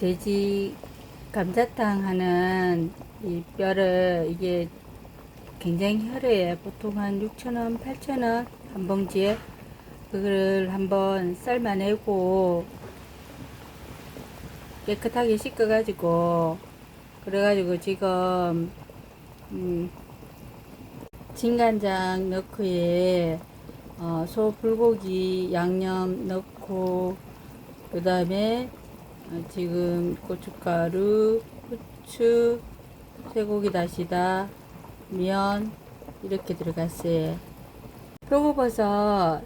돼지 감자탕 하는 이 뼈를 이게 굉장히 혈해요. 보통 한 6,000원, 8,000원 한 봉지에 그거를 한번 삶아내고 깨끗하게 씻어가지고 그래가지고 지금 음, 진간장 넣고에 어, 소 불고기 양념 넣고 그 다음에 지금 고춧가루, 후추, 쇠고기 다시다, 면 이렇게 들어갔어요. 표고버섯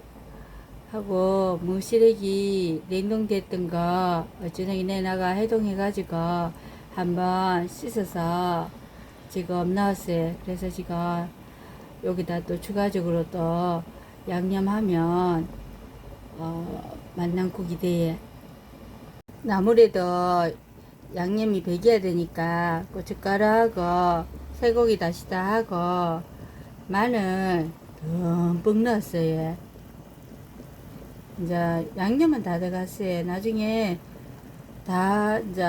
하고 무시래기 냉동됐던 거 어쩌니 내나가 해동해가지고 한번 씻어서 지금 넣었어요. 그래서 지금 여기다 또 추가적으로 또 양념하면 어, 만남국이 돼 요. 아무래도 양념이 배겨야 되니까 고춧가루하고 쇠고기 다시다 하고 마늘 듬뿍 넣었어요. 이제 양념은 다 들어갔어요. 나중에 다 이제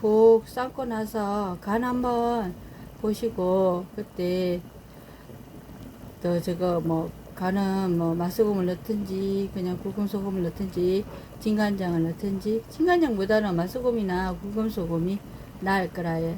푹 삶고 나서 간 한번 보시고 그때 또 저거 뭐 간은 뭐 맛소금을 넣든지 그냥 굵은 소금을 넣든지 진간장을 넣든지 진간장보다는 맛소금이나 굵은 소금이 나을 거라요.